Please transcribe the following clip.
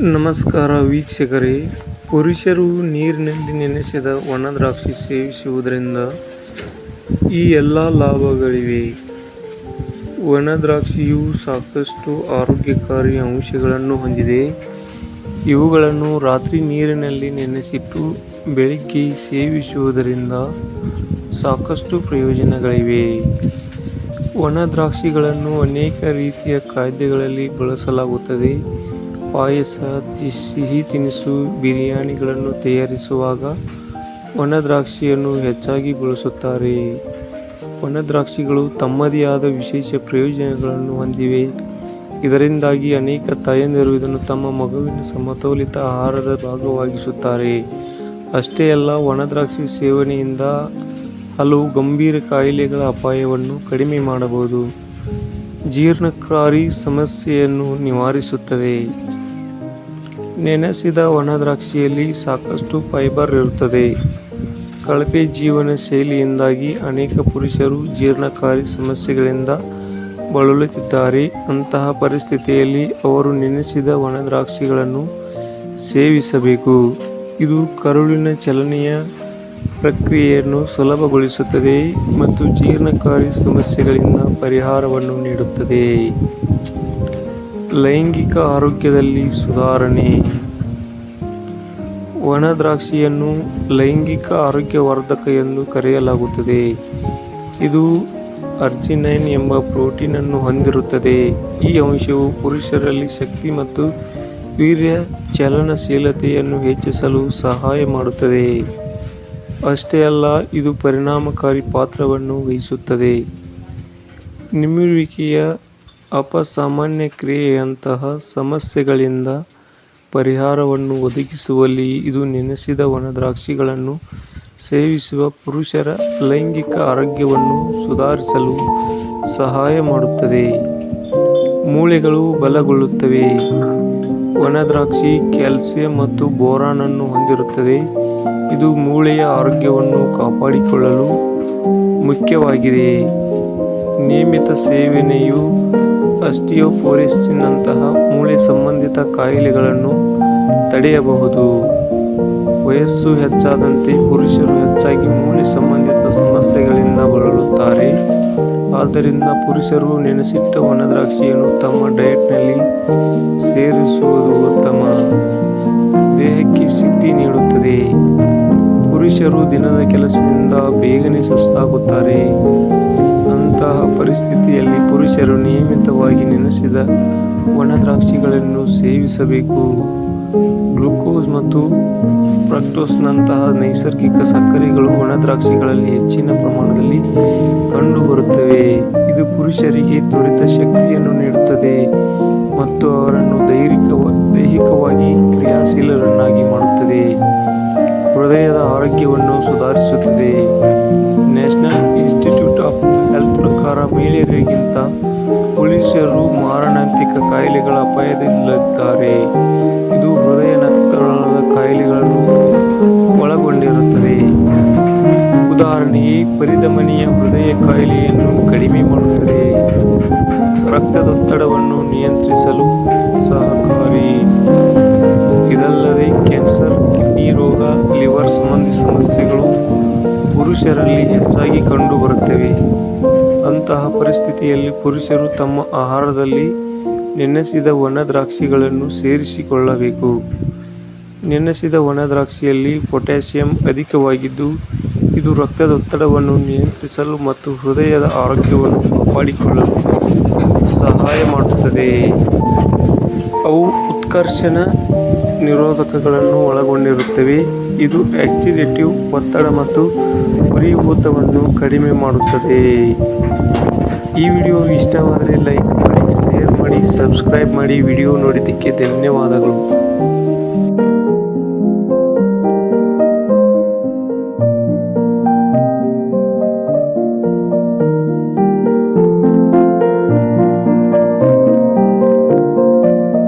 ನಮಸ್ಕಾರ ವೀಕ್ಷಕರೇ. ಪುರುಷರು ನೀರಿನಲ್ಲಿ ನೆನೆಸಿದ ಒಣದ್ರಾಕ್ಷಿ ಸೇವಿಸುವುದರಿಂದ ಈ ಎಲ್ಲ ಲಾಭಗಳಿವೆ. ಒಣದ್ರಾಕ್ಷಿಯು ಸಾಕಷ್ಟು ಆರೋಗ್ಯಕಾರಿ ಅಂಶಗಳನ್ನು ಹೊಂದಿದೆ. ಇವುಗಳನ್ನು ರಾತ್ರಿ ನೀರಿನಲ್ಲಿ ನೆನೆಸಿಟ್ಟು ಬೆಳಿಗ್ಗೆ ಸೇವಿಸುವುದರಿಂದ ಸಾಕಷ್ಟು ಪ್ರಯೋಜನಗಳಿವೆ. ಒಣದ್ರಾಕ್ಷಿಗಳನ್ನು ಅನೇಕ ರೀತಿಯ ಖಾದ್ಯಗಳಲ್ಲಿ ಬಳಸಲಾಗುತ್ತದೆ. ಪಾಯಸ, ಸಿಹಿ ತಿನಿಸು, ಬಿರಿಯಾನಿಗಳನ್ನು ತಯಾರಿಸುವಾಗ ಒಣದ್ರಾಕ್ಷಿಯನ್ನು ಹೆಚ್ಚಾಗಿ ಬಳಸುತ್ತಾರೆ. ಒಣದ್ರಾಕ್ಷಿಗಳು ತಮ್ಮದೇ ಆದ ವಿಶೇಷ ಪ್ರಯೋಜನಗಳನ್ನು ಹೊಂದಿವೆ. ಇದರಿಂದಾಗಿ ಅನೇಕ ತಾಯಂದಿರು ಇದನ್ನು ತಮ್ಮ ಮಗುವಿನ ಸಮತೋಲಿತ ಆಹಾರದ ಭಾಗವಾಗಿಸುತ್ತಾರೆ. ಅಷ್ಟೇ ಅಲ್ಲ, ಒಣದ್ರಾಕ್ಷಿ ಸೇವನೆಯಿಂದ ಹಲವು ಗಂಭೀರ ಕಾಯಿಲೆಗಳ ಅಪಾಯವನ್ನು ಕಡಿಮೆ ಮಾಡಬಹುದು. ಜೀರ್ಣಕಾರಿ ಸಮಸ್ಯೆಯನ್ನು ನಿವಾರಿಸುತ್ತದೆ. ನೆನೆಸಿದ ಒಣದ್ರಾಕ್ಷಿಯಲ್ಲಿ ಸಾಕಷ್ಟು ಫೈಬರ್ ಇರುತ್ತದೆ. ಕಳಪೆ ಜೀವನ ಶೈಲಿಯಿಂದಾಗಿ ಅನೇಕ ಪುರುಷರು ಜೀರ್ಣಕಾರಿ ಸಮಸ್ಯೆಗಳಿಂದ ಬಳಲುತ್ತಿದ್ದಾರೆ. ಅಂತಹ ಪರಿಸ್ಥಿತಿಯಲ್ಲಿ ಅವರು ನೆನೆಸಿದ ಒಣದ್ರಾಕ್ಷಿಗಳನ್ನು ಸೇವಿಸಬೇಕು. ಇದು ಕರುಳಿನ ಚಲನೆಯ ಪ್ರಕ್ರಿಯೆಯನ್ನು ಸುಲಭಗೊಳಿಸುತ್ತದೆ ಮತ್ತು ಜೀರ್ಣಕಾರಿ ಸಮಸ್ಯೆಗಳಿಂದ ಪರಿಹಾರವನ್ನು ನೀಡುತ್ತದೆ. ಲೈಂಗಿಕ ಆರೋಗ್ಯದಲ್ಲಿ ಸುಧಾರಣೆ. ಒಣ ದ್ರಾಕ್ಷಿಯನ್ನು ಲೈಂಗಿಕ ಆರೋಗ್ಯವರ್ಧಕ ಎಂದು ಕರೆಯಲಾಗುತ್ತದೆ. ಇದು ಅರ್ಜಿನೈನ್ ಎಂಬ ಪ್ರೋಟೀನ್ ಅನ್ನು ಹೊಂದಿರುತ್ತದೆ. ಈ ಅಂಶವು ಪುರುಷರಲ್ಲಿ ಶಕ್ತಿ ಮತ್ತು ವೀರ್ಯ ಚಲನಶೀಲತೆಯನ್ನು ಹೆಚ್ಚಿಸಲು ಸಹಾಯ ಮಾಡುತ್ತದೆ. ಅಷ್ಟೇ ಅಲ್ಲ, ಇದು ಪರಿಣಾಮಕಾರಿ ಪಾತ್ರವನ್ನು ವಹಿಸುತ್ತದೆ. ನಿಮಿರುವಿಕೆಯ ಅಪಸಾಮಾನ್ಯ ಕ್ರಿಯೆಯಂತಹ ಸಮಸ್ಯೆಗಳಿಂದ ಪರಿಹಾರವನ್ನು ಒದಗಿಸುವಲ್ಲಿ ಇದು ನೆನೆಸಿದ ಒಣದ್ರಾಕ್ಷಿಗಳನ್ನು ಸೇವಿಸುವ ಪುರುಷರ ಲೈಂಗಿಕ ಆರೋಗ್ಯವನ್ನು ಸುಧಾರಿಸಲು ಸಹಾಯ ಮಾಡುತ್ತದೆ. ಮೂಳೆಗಳು ಬಲಗೊಳ್ಳುತ್ತವೆ. ಒಣದ್ರಾಕ್ಷಿ ಕ್ಯಾಲ್ಸಿಯಂ ಮತ್ತು ಬೋರಾನ್ ಅನ್ನು ಹೊಂದಿರುತ್ತದೆ. ಇದು ಮೂಳೆಯ ಆರೋಗ್ಯವನ್ನು ಕಾಪಾಡಿಕೊಳ್ಳಲು ಮುಖ್ಯವಾಗಿದೆ. ನಿಯಮಿತ ಸೇವನೆಯು ಅಸ್ಟಿಯೋಫೋರೆಸ್ಟಿನಂತಹ ಮೂಳೆ ಸಂಬಂಧಿತ ಕಾಯಿಲೆಗಳನ್ನು ತಡೆಯಬಹುದು. ವಯಸ್ಸು ಹೆಚ್ಚಾದಂತೆ ಪುರುಷರು ಹೆಚ್ಚಾಗಿ ಮೂಳೆ ಸಂಬಂಧಿತ ಸಮಸ್ಯೆಗಳಿಂದ ಬಳಲುತ್ತಾರೆ. ಆದ್ದರಿಂದ ಪುರುಷರು ನೆನೆಸಿಟ್ಟ ಒಣದ್ರಾಕ್ಷಿಯನ್ನು ತಮ್ಮ ಡಯಟ್ನಲ್ಲಿ ಸೇರಿಸುವುದು ಉತ್ತಮ. ದೇಹಕ್ಕೆ ಶಕ್ತಿ ನೀಡುತ್ತದೆ. ಪುರುಷರು ದಿನದ ಕೆಲಸದಿಂದ ಬೇಗನೆ ಸುಸ್ತಾಗುತ್ತಾರೆ. ಅಂತಹ ಪರಿಸ್ಥಿತಿಯಲ್ಲಿ ಪುರುಷರು ನಿಯಮಿತವಾಗಿ ನೆನೆಸಿದ ಒಣ ದ್ರಾಕ್ಷಿಗಳನ್ನು ಸೇವಿಸಬೇಕು. ಗ್ಲುಕೋಸ್ ಮತ್ತು ಪ್ರಕ್ಟೋಸ್ನಂತಹ ನೈಸರ್ಗಿಕ ಸಕ್ಕರೆಗಳು ಒಣ ದ್ರಾಕ್ಷಿಗಳಲ್ಲಿ ಹೆಚ್ಚಿನ ಪ್ರಮಾಣದಲ್ಲಿ ಕಂಡುಬರುತ್ತವೆ. ಇದು ಪುರುಷರಿಗೆ ತ್ವರಿತ ಶಕ್ತಿಯನ್ನು ನೀಡುತ್ತದೆ ಮತ್ತು ಅವರನ್ನು ದೈಹಿಕವಾಗಿ ದೈಹಿಕವಾಗಿ ಕ್ರಿಯಾಶೀಲರನ್ನಾಗಿ ಸುಧಾರಿಸುತ್ತದೆ. ನ್ಯಾಷನಲ್ ಇನ್ಸ್ಟಿಟ್ಯೂಟ್ ಆಫ್ ಹೆಲ್ತ್ ಪ್ರಕಾರ ಮಹಿಳೆಯರಿಗಿಂತ ಪುರುಷರು ಮಾರಣಾಂತಿಕ ಕಾಯಿಲೆಗಳ ಅಪಾಯದಲ್ಲಿದ್ದಾರೆ ಇದು ಹೃದಯ ರಕ್ತನಾಳದ ಕಾಯಿಲೆಗಳನ್ನು ಒಳಗೊಂಡಿರುತ್ತದೆ. ಉದಾಹರಣೆಗೆ, ಪರಿಧಮನಿಯ ಹೃದಯ ಕಾಯಿಲೆಯನ್ನು ಕಡಿಮೆ ಮಾಡುತ್ತದೆ. ರಕ್ತದೊತ್ತಡವನ್ನು ನಿಯಂತ್ರಿಸಲು ಸಹಕಾರಿ ರೋಗ, ಲಿವರ್ ಸಂಬಂಧಿ ಸಮಸ್ಯೆಗಳು ಪುರುಷರಲ್ಲಿ ಹೆಚ್ಚಾಗಿ ಕಂಡುಬರುತ್ತವೆ. ಅಂತಹ ಪರಿಸ್ಥಿತಿಯಲ್ಲಿ ಪುರುಷರು ತಮ್ಮ ಆಹಾರದಲ್ಲಿ ನೆನೆಸಿದ ಒಣ ದ್ರಾಕ್ಷಿಗಳನ್ನು ಸೇರಿಸಿಕೊಳ್ಳಬೇಕು. ನೆನೆಸಿದ ಒಣ ದ್ರಾಕ್ಷಿಯಲ್ಲಿ ಪೊಟ್ಯಾಸಿಯಂ ಅಧಿಕವಾಗಿದ್ದು, ಇದು ರಕ್ತದೊತ್ತಡವನ್ನು ನಿಯಂತ್ರಿಸಲು ಮತ್ತು ಹೃದಯದ ಆರೋಗ್ಯವನ್ನು ಕಾಪಾಡಿಕೊಳ್ಳಲು ಸಹಾಯ ಮಾಡುತ್ತದೆ. ಅವು ಉತ್ಕರ್ಷಣ ನಿರೋಧಕಗಳನ್ನು ಒಳಗೊಂಡಿರುತ್ತವೆ. ಇದು ಆಕ್ಸಿಡೇಟಿವ್ ಒತ್ತಡ ಮತ್ತು ಉರಿಯೂತವನ್ನು ಕಡಿಮೆ ಮಾಡುತ್ತದೆ. ಈ ವಿಡಿಯೋ ಇಷ್ಟವಾದರೆ ಲೈಕ್ ಮಾಡಿ, ಶೇರ್ ಮಾಡಿ, ಸಬ್ಸ್ಕ್ರೈಬ್ ಮಾಡಿ. ವಿಡಿಯೋ ನೋಡಿದ್ದಕ್ಕೆ ಧನ್ಯವಾದಗಳು.